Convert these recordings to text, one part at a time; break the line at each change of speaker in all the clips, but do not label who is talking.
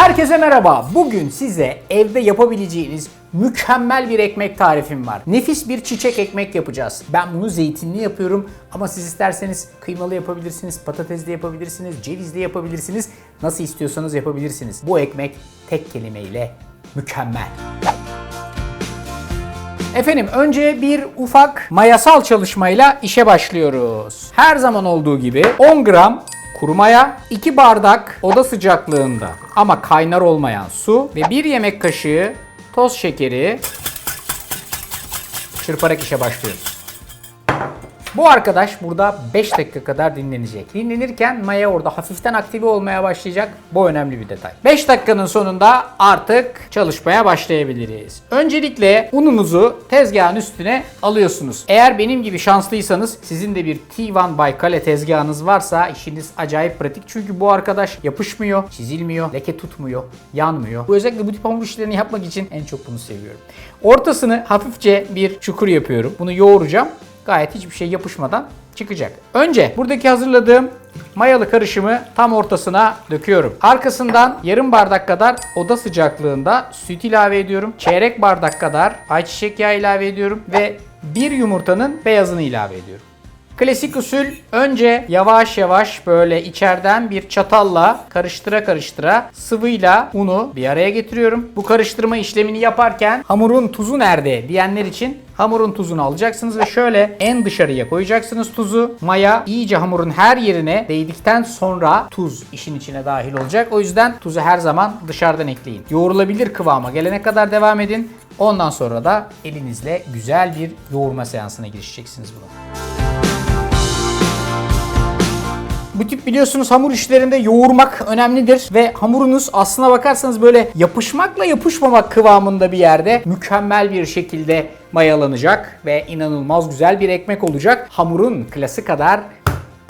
Herkese merhaba. Bugün size evde yapabileceğiniz mükemmel bir ekmek tarifim var. Nefis bir çiçek ekmek yapacağız. Ben bunu zeytinli yapıyorum ama siz isterseniz kıymalı yapabilirsiniz, patatesli yapabilirsiniz, cevizli yapabilirsiniz. Nasıl istiyorsanız yapabilirsiniz. Bu ekmek tek kelimeyle mükemmel. Efendim önce bir ufak mayasal çalışmayla işe başlıyoruz. Her zaman olduğu gibi 10 gram kuru maya, 2 bardak oda sıcaklığında ama kaynar olmayan su ve 1 yemek kaşığı toz şekeri çırparak işe başlıyoruz. Bu arkadaş burada 5 dakika kadar dinlenecek. Dinlenirken maya orada hafiften aktive olmaya başlayacak. Bu önemli bir detay. 5 dakikanın sonunda artık çalışmaya başlayabiliriz. Öncelikle ununuzu tezgahın üstüne alıyorsunuz. Eğer benim gibi şanslıysanız sizin de bir T1 Baykale tezgahınız varsa işiniz acayip pratik. Çünkü bu arkadaş yapışmıyor, çizilmiyor, leke tutmuyor, yanmıyor. Bu özellikle bu tip hamur işlerini yapmak için en çok bunu seviyorum. Ortasını hafifçe bir çukur yapıyorum. Bunu yoğuracağım gayet hiçbir şey yapışmadan çıkacak. Önce buradaki hazırladığım mayalı karışımı tam ortasına döküyorum. Arkasından yarım bardak kadar oda sıcaklığında süt ilave ediyorum. Çeyrek bardak kadar ayçiçek yağı ilave ediyorum ve bir yumurtanın beyazını ilave ediyorum. Klasik usul önce yavaş yavaş böyle içeriden bir çatalla karıştıra karıştıra sıvıyla unu bir araya getiriyorum. Bu karıştırma işlemini yaparken hamurun tuzu nerede diyenler için hamurun tuzunu alacaksınız ve şöyle en dışarıya koyacaksınız tuzu. Maya iyice hamurun her yerine değdikten sonra tuz işin içine dahil olacak. O yüzden tuzu her zaman dışarıdan ekleyin. Yoğrulabilir kıvama gelene kadar devam edin. Ondan sonra da elinizle güzel bir yoğurma seansına girişeceksiniz bunu. Bu tip biliyorsunuz hamur işlerinde yoğurmak önemlidir ve hamurunuz aslına bakarsanız böyle yapışmakla yapışmamak kıvamında bir yerde mükemmel bir şekilde mayalanacak ve inanılmaz güzel bir ekmek olacak. Hamurun klası kadar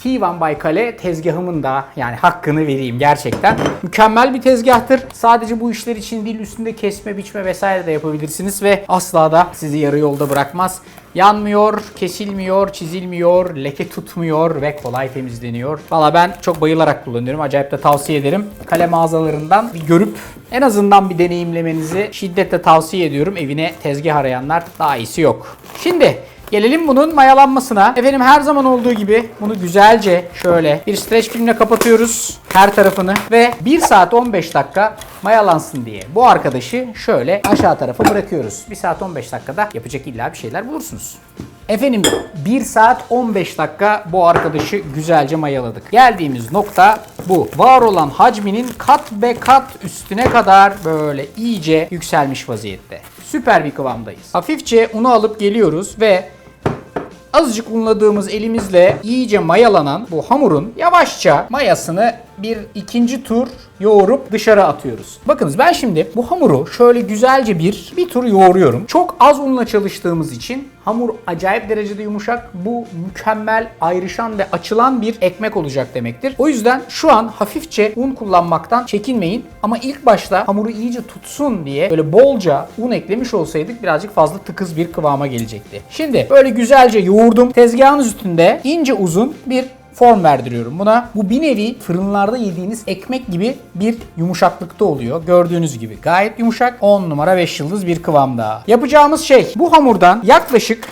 T1 Baykale tezgahımın da yani hakkını vereyim gerçekten. Mükemmel bir tezgahtır. Sadece bu işler için değil üstünde kesme, biçme vesaire de yapabilirsiniz ve asla da sizi yarı yolda bırakmaz. Yanmıyor, kesilmiyor, çizilmiyor, leke tutmuyor ve kolay temizleniyor. Valla ben çok bayılarak kullanıyorum. Acayip de tavsiye ederim. Kale mağazalarından bir görüp en azından bir deneyimlemenizi şiddetle tavsiye ediyorum. Evine tezgah arayanlar daha iyisi yok. Şimdi Gelelim bunun mayalanmasına. Efendim her zaman olduğu gibi bunu güzelce şöyle bir streç filmle kapatıyoruz her tarafını ve 1 saat 15 dakika mayalansın diye bu arkadaşı şöyle aşağı tarafa bırakıyoruz. 1 saat 15 dakikada yapacak illa bir şeyler bulursunuz. Efendim 1 saat 15 dakika bu arkadaşı güzelce mayaladık. Geldiğimiz nokta bu. Var olan hacminin kat be kat üstüne kadar böyle iyice yükselmiş vaziyette. Süper bir kıvamdayız. Hafifçe unu alıp geliyoruz ve azıcık unladığımız elimizle iyice mayalanan bu hamurun yavaşça mayasını bir ikinci tur yoğurup dışarı atıyoruz. Bakınız ben şimdi bu hamuru şöyle güzelce bir bir tur yoğuruyorum. Çok az unla çalıştığımız için hamur acayip derecede yumuşak. Bu mükemmel ayrışan ve açılan bir ekmek olacak demektir. O yüzden şu an hafifçe un kullanmaktan çekinmeyin. Ama ilk başta hamuru iyice tutsun diye böyle bolca un eklemiş olsaydık birazcık fazla tıkız bir kıvama gelecekti. Şimdi böyle güzelce yoğurdum. Tezgahın üstünde ince uzun bir form verdiriyorum buna. Bu bir nevi fırınlarda yediğiniz ekmek gibi bir yumuşaklıkta oluyor. Gördüğünüz gibi gayet yumuşak. 10 numara 5 yıldız bir kıvamda. Yapacağımız şey bu hamurdan yaklaşık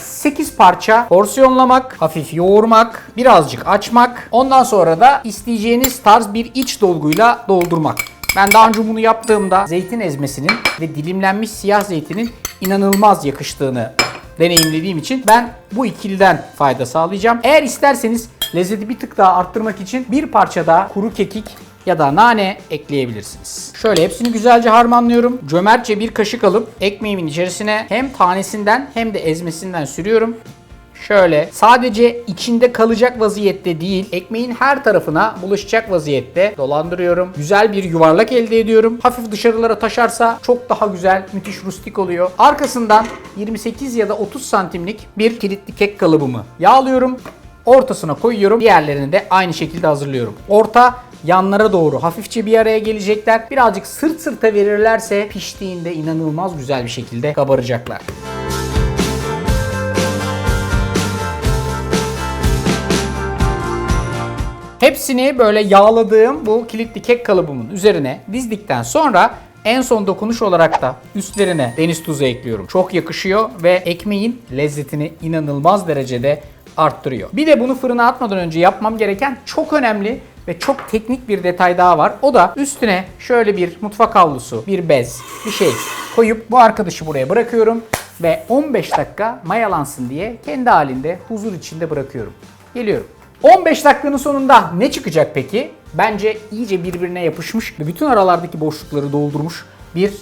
8 parça porsiyonlamak, hafif yoğurmak, birazcık açmak. Ondan sonra da isteyeceğiniz tarz bir iç dolguyla doldurmak. Ben daha önce bunu yaptığımda zeytin ezmesinin ve dilimlenmiş siyah zeytinin inanılmaz yakıştığını deneyimlediğim için ben bu ikiliden fayda sağlayacağım. Eğer isterseniz lezzeti bir tık daha arttırmak için bir parça daha kuru kekik ya da nane ekleyebilirsiniz. Şöyle hepsini güzelce harmanlıyorum. Cömertçe bir kaşık alıp ekmeğimin içerisine hem tanesinden hem de ezmesinden sürüyorum. Şöyle sadece içinde kalacak vaziyette değil, ekmeğin her tarafına bulaşacak vaziyette dolandırıyorum. Güzel bir yuvarlak elde ediyorum. Hafif dışarılara taşarsa çok daha güzel, müthiş rustik oluyor. Arkasından 28 ya da 30 santimlik bir kilitli kek kalıbımı yağlıyorum. Ortasına koyuyorum. Diğerlerini de aynı şekilde hazırlıyorum. Orta yanlara doğru hafifçe bir araya gelecekler. Birazcık sırt sırta verirlerse piştiğinde inanılmaz güzel bir şekilde kabaracaklar. Hepsini böyle yağladığım bu kilitli kek kalıbımın üzerine dizdikten sonra en son dokunuş olarak da üstlerine deniz tuzu ekliyorum. Çok yakışıyor ve ekmeğin lezzetini inanılmaz derecede arttırıyor. Bir de bunu fırına atmadan önce yapmam gereken çok önemli ve çok teknik bir detay daha var. O da üstüne şöyle bir mutfak havlusu, bir bez, bir şey koyup bu arkadaşı buraya bırakıyorum ve 15 dakika mayalansın diye kendi halinde huzur içinde bırakıyorum. Geliyorum. 15 dakikanın sonunda ne çıkacak peki? Bence iyice birbirine yapışmış ve bütün aralardaki boşlukları doldurmuş bir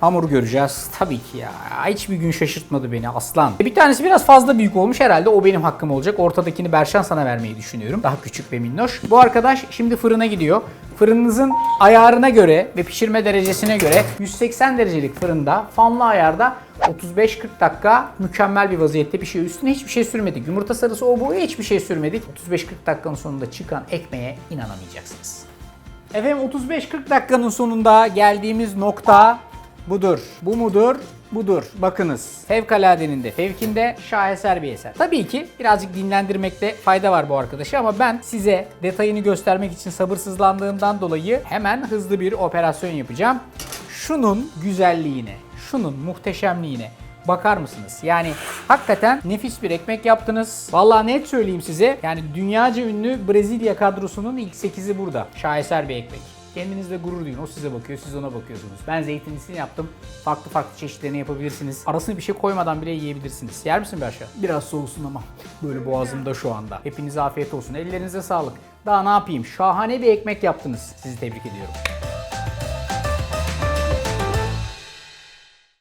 hamur göreceğiz. Tabii ki ya. Hiçbir gün şaşırtmadı beni aslan. Bir tanesi biraz fazla büyük olmuş herhalde. O benim hakkım olacak. Ortadakini Berşan sana vermeyi düşünüyorum. Daha küçük ve minnoş. Bu arkadaş şimdi fırına gidiyor. Fırınınızın ayarına göre ve pişirme derecesine göre 180 derecelik fırında fanlı ayarda 35-40 dakika mükemmel bir vaziyette pişiyor. Üstüne hiçbir şey sürmedik. Yumurta sarısı o bu hiçbir şey sürmedik. 35-40 dakikanın sonunda çıkan ekmeğe inanamayacaksınız. Efendim 35-40 dakikanın sonunda geldiğimiz nokta budur. Bu mudur? Budur. Bakınız. Fevkaladenin de fevkinde şaheser bir eser. Tabii ki birazcık dinlendirmekte fayda var bu arkadaşı ama ben size detayını göstermek için sabırsızlandığımdan dolayı hemen hızlı bir operasyon yapacağım. Şunun güzelliğine, şunun muhteşemliğine bakar mısınız? Yani hakikaten nefis bir ekmek yaptınız. Vallahi net söyleyeyim size. Yani dünyaca ünlü Brezilya kadrosunun ilk 8'i burada. Şaheser bir ekmek. Kendinizle gurur duyun. O size bakıyor, siz ona bakıyorsunuz. Ben zeytinlisini yaptım. Farklı farklı çeşitlerini yapabilirsiniz. Arasına bir şey koymadan bile yiyebilirsiniz. Yer misin bir aşağı? Biraz soğusun ama. Böyle boğazımda şu anda. Hepinize afiyet olsun. Ellerinize sağlık. Daha ne yapayım? Şahane bir ekmek yaptınız. Sizi tebrik ediyorum.